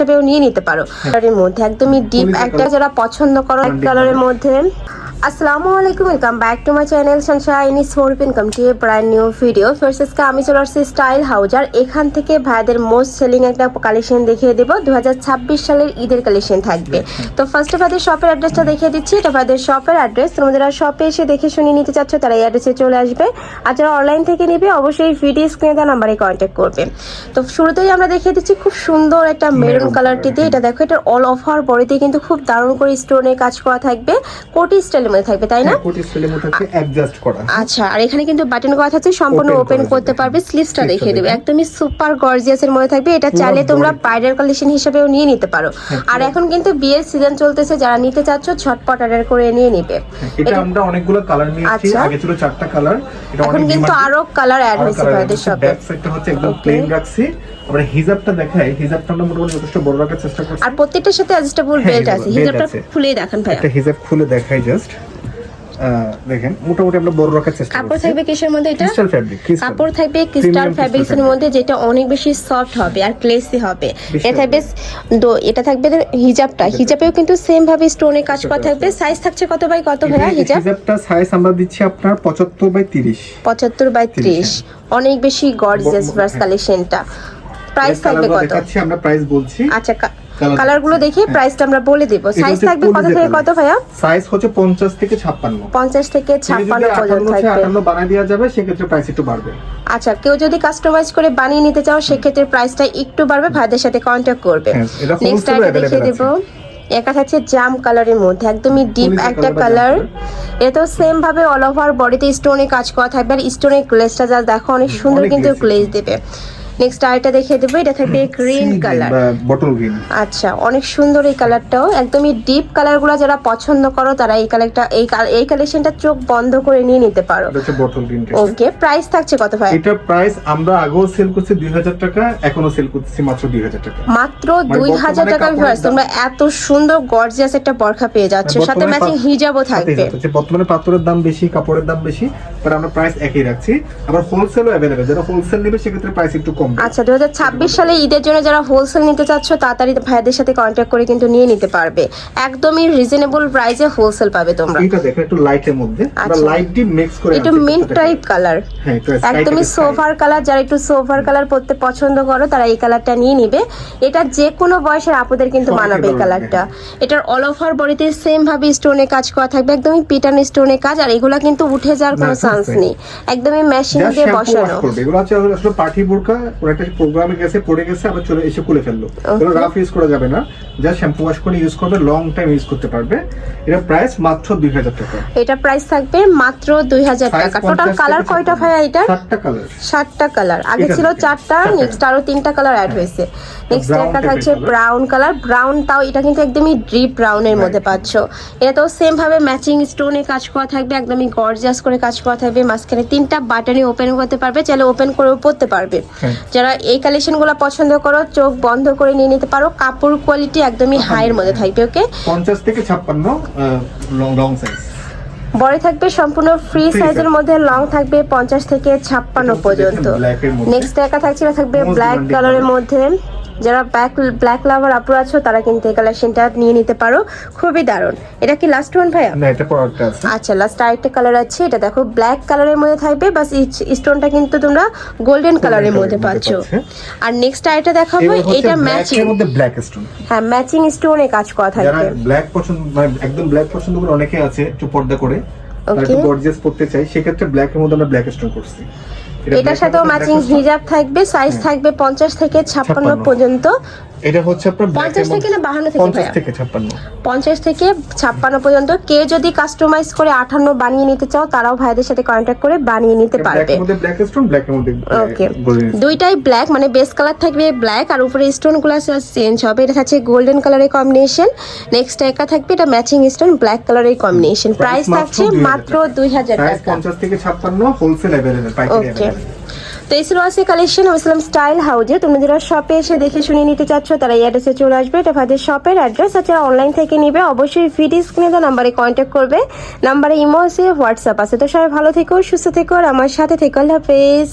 হিসেবেও নিয়ে নিতে পারো। কালারের মধ্যে। একদমই ডিপ একটা যারা পছন্দ করো এক কালারের মধ্যে আসসালামু আলাইকুম welcome back to my channel sunshine is for income to a brand new video ফার্স্টকে আমি চলে আসছি স্টাইল হাউজ আর এখান থেকে ভাইদের মোস্ট সেলিং একটা কালেকশন দেখিয়ে দেবো। দু হাজার ছাব্বিশ সালের ঈদের কালেকশন থাকবে। তো ফার্স্টে ভাইদের শপের অ্যাড্রেসটা দেখিয়ে দিচ্ছি। এটা ভাইদের শপের অ্যাড্রেস তোমাদের শপে এসে দেখে শুনে নিতে চাচ্ছ তারা এই অ্যাড্রেসে চলে আসবে। আর যারা অনলাইন থেকে নিবে অবশ্যই ভিডিও স্ক্রিনে দেওয়া নাম্বারে কন্ট্যাক্ট করবে। তো শুরুতেই আমরা দেখিয়ে দিচ্ছি খুব সুন্দর একটা মেরুন কালারটিতে এটা দেখো এটা অল ওভার বডিতে কিন্তু খুব দারুণ করে স্টোনের কাজ করা থাকবে। কোটি স্টাইলের মধ্যে থাকবে তাই না? কোটি স্টাইলের মধ্যে হচ্ছে অ্যাডজাস্ট করা। আচ্ছা আর এখানে কিন্তু বাটন করা থাকছে সম্পূর্ণ ওপেন করতে পারবে স্লিভসটা দেখিয়ে দেবে। একদমই সুপার গর্জিয়াস এর মধ্যে থাকবে এটা চাইলে তোমরা body- কালেকশন হিসেবেও নিয়ে নিতে পারো। হ্যাঁ, আর এখন কিন্তু বিয়ের সিজন চলতেছে যারা নিতে চাচ্ছ ঝটপট অর্ডার করে নিয়ে নিবে। এটা এটা- আমরা অনেকগুলো কালার নিয়েছি আচ্ছা। আগে ছিল চারটা কালার এটা এখন কিন্তু আরও কালার অ্যাড হয়েছে ভাইদের শপে Back side টা হচ্ছে একদম প্লেন রাখছি। আমরা হিজাবটা দেখাই হিজাবটা আমরা মোটামুটি যথেষ্ট বড় রাখার চেষ্টা করছি। আর প্রত্যেকটার সাথে অ্যাডজাস্টেবল হ্যাঁ, বেল্ট আছে। হিজাবটা। খুলেই দেখান ভাইয়া। একটা হিজাব খুলে দেখাই জাস্ট দেখেন মোটামুটি আমরা বড় রাখার চেষ্টা কাপড় থাকবে কিসের মধ্যে এটা? ক্রিস্টাল ফ্যাব্রিক কাপড় থাকবে ক্রিস্টাল ফ্যাব্রিক্স এর মধ্যে যেটা অনেক বেশি সফট হবে আর ক্লেসি হবে। এটা থাকবে এটা থাকবে হিজাবটা। হিজাবেও কিন্তু সেম ভাবে স্টোনে কাজ করা থাকবে। সাইজ থাকছে কত বাই কত ভাইয়া হিজাব? হিজাবটা সাইজ আমরা দিচ্ছি আপনার 75 বাই 30 পঁচাত্তর বাই ত্রিশ অনেক বেশি গর্জিয়াস ভার্স হ্যাঁ। কালেকশনটা প্রাইস থাকবে কত? আমরা প্রাইস বলছি। আচ্ছা কালারগুলো দেখে হ্যাঁ। প্রাইসটা আমরা বলে দিব। সাইজ থাকবে কত থেকে কত ভাইয়া? সাইজ হচ্ছে 50 থেকে 56 পঞ্চাশ থেকে তুমি যদি ছাপ্পান্ন পর্যন্ত থাকবে। 58 বানায় দেওয়া যাবে সেক্ষেত্রে প্রাইস একটু বাড়বে। আচ্ছা কেউ যদি কাস্টমাইজ করে বানিয়ে নিতে চাও সেক্ষেত্রে প্রাইসটা একটু বাড়বে ভাইদের সাথে কন্ট্যাক্ট করবে। হ্যাঁ, নেক্সট wholesale আইটা দেখিয়ে available দেবো। একা থাকছে জাম কালারের মধ্যে একদমই ডিপ একটা কালার jam এটা তো সেম ভাবে অল ওভার বডিতে স্টোনে কাজ করা থাকবে। আর স্টোনের গ্লেজটা যা দেখো অনেক সুন্দর কিন্তু glaze দেবে। নেক্সট আইটা দেখিয়ে দেবো এটা থাকবে গ্রিন কালার বটল গ্রিন আচ্ছা অনেক সুন্দর এই কালারটাও একদমই ডিপ কালারগুলো যারা পছন্দ করো তারা এই কালারটা এই এই কালেকশনটা চোখ বন্ধ করে নিয়ে নিতে পারো। এটা ওকে প্রাইস থাকছে কত ভাই? এটার প্রাইস আমরা আগেও সেল করছি 2000 টাকা এখনও সেল করতেছি মাত্র 2000 টাকা। মাত্র মানে দুই হাজার টাকার কাপড়ের ভিউয়ার্স তোমরা এত সুন্দর গর্জিয়াস একটা বরখা পেয়ে যাচ্ছ। মানে সাথে ম্যাচিং হিজাবও থাকবে। বর্তমানে পাথরের দাম বেশি কাপড়ের দাম বেশি বাট আমরা প্রাইস একই রাখছি। আবার হোলসেলও যারা হোলসেল নেবে সেক্ষেত্রে প্রাইস একটু কম। আচ্ছা দু হাজার ছাব্বিশ সালে ঈদের জন্য যারা হোলসেল নিতে চাচ্ছ তাড়াতাড়ি ভাইদের সাথে কন্ট্যাক্ট করে কিন্তু নিয়ে নিতে পারবে। একদমই রিজনেবল প্রাইসে হোলসেল পাবে তোমরা। এইটা দেখেন একটু লাইটের মধ্যে। আমরা আচ্ছা। লাইট ডিপ মিক্স করে একটু আনছি মিন্ট টাইপ কালার হ্যাঁ একদমই সোফার কালার যারা একটু সোফার কালার পরতে পছন্দ করো তারা এই কালারটা নিয়ে নিবে। এটা যে কোনো বয়সের আপুদের কিন্তু মানাবে এই কালারটা এটার অল ওভার বডিতে সেম ভাবে স্টোনে কাজ করা থাকবে একদমই পিটান স্টোনে কাজ আর এগুলা কিন্তু উঠে যাওয়ার কোনো চান্স নেই। একদমই মেশিন দিয়ে বসানো। এগুলো হচ্ছে আসলে পার্টি বোরকা ওরা একটা প্রোগ্রামে গেছে পড়ে গেছে আবার চলে এসে খুলে ফেলল। রাফ ইউজ করা যাবে না। জাস্ট শ্যাম্পু ওয়াশ করে ইউজ করবে লং টাইম ইউজ করতে পারবে। এটা প্রাইস মাত্র দুই হাজার টাকা। এটা প্রাইস থাকবে মাত্র দুই হাজার টাকা। টোটাল কালার কয়টা 56 ভাইয়া এটার সাতটা কালার সাতটা কালার আগে ছিল চারটা। নেক্সট আরও তিনটা কালার অ্যাড হয়েছে। নেক্সট একটা থাকছে ব্রাউন কালার ব্রাউন তাও এটা কিন্তু একদমই ডিপ ব্রাউনের মধ্যে পাচ্ছ। এটা তো সেম ভাবে ম্যাচিং স্টোনে কাজ করা থাকবে একদমই গর্জিয়াস করে কাজ করা থাকবে। মাঝখানে তিনটা বাটনে ওপেন করতে পারবে চাইলে ওপেন করেও পরতে পারবে। হ্যাঁ। যারা এই কালেকশনগুলো পছন্দ করো চোখ বন্ধ করে নিয়ে নিতে পারো। কাপড় কোয়ালিটি একদমই হাইয়ের মধ্যে থাকবে ওকে পঞ্চাশ থেকে ছাপ্পান্ন লং সাইজ বড় থাকবে সম্পূর্ণ ফ্রি সাইজের মধ্যে লং থাকবে পঞ্চাশ থেকে ছাপ্পান্ন পর্যন্ত। নেক্সট একা থাকছে থাকবে ব্ল্যাক কালারের মধ্যে। যারা ব্ল্যাক ব্ল্যাক লাভার আপুর আছো তারা কিন্তু এই কালেকশনটা নিয়ে নিতে পারো। খুবই দারুণ। এটা কি লাস্ট ওয়ান ভাইয়া? না এটা প্রোডাক্ট আছে। আচ্ছা লাস্ট আরেকটা কালার আছে। এটা দেখো ব্ল্যাক কালারের মধ্যে থাকবে বাস স্টোনটা কিন্তু তোমরা গোল্ডেন কালারের মধ্যে পাচ্ছ। আর নেক্সট আরেকটা দেখাবো এটা ম্যাচিং এর মধ্যে ব্ল্যাক স্টোন হ্যাঁ ম্যাচিং স্টোনে কাজ করা যারা থাকবে। ব্ল্যাক পছন্দ মানে একদম ব্ল্যাক পছন্দ করে অনেকে আছে একটু পর্দা করে। একটু গর্জিয়াস পড়তে চাই সেক্ষেত্রে ব্ল্যাক এর মধ্যে আমরা ব্ল্যাক স্টোন করছি। এটার সাথেও ম্যাচিং হিজাব থাকবে সাইজ থাকবে পঞ্চাশ থেকে ছাপ্পান্ন। পর্যন্ত। এটা হচ্ছে আপনার black এর 50 থেকে মধ্যে- না 52 থেকে 50 ভাইয়া? থেকে 56 পঞ্চাশ থেকে ছাপ্পান্ন পর্যন্ত কেউ যদি কাস্টমাইজ করে আঠান্ন বানিয়ে নিতে চাও তারাও ভাইদের সাথে কন্ট্যাক্ট করে বানিয়ে নিতে ব্ল্যাক পারবে এর মধ্যে ব্ল্যাক স্টোন ব্ল্যাক এর মধ্যে ওকে গোল্ডেন দুইটাই ব্ল্যাক মানে বেস কালার থাকবে ব্ল্যাক আর উপরে স্টোন গুলো চেঞ্জ হবে এটা থাকছে গোল্ডেন কালারের কম্বিনেশন নেক্সট একা থাকবে এটা ম্যাচিং স্টোন ব্ল্যাক কালারের কম্বিনেশন Price প্রাইস মাত্র থাকছে 2000 মাত্র টাকা। দুই হাজার সাইজ টাকা 50 থেকে 56 হোলসেল अवेलेबल পাইকারি ওকে अवेलेबल তো এই ছিল কালেকশন ইসলাম স্টাইল হাউজে তুমি যারা শপে এসে দেখে শুনে নিতে চাচ্ছ, তারা এই অ্যাড্রেসে চলে আসবে। এটা ভাইদের শপের অ্যাড্রেস আছে অনলাইন থেকে নিবে, অবশ্যই ভিডিও স্ক্রিনে দেওয়া নাম্বারে কন্ট্যাক্ট করবে। নাম্বারে ইমো আছে হোয়াটসঅ্যাপ আছে। তো সবাই ভালো থেকো, সুস্থ থেকো, আর আমার সাথে থেকো। আল্লাহ হাফেজ।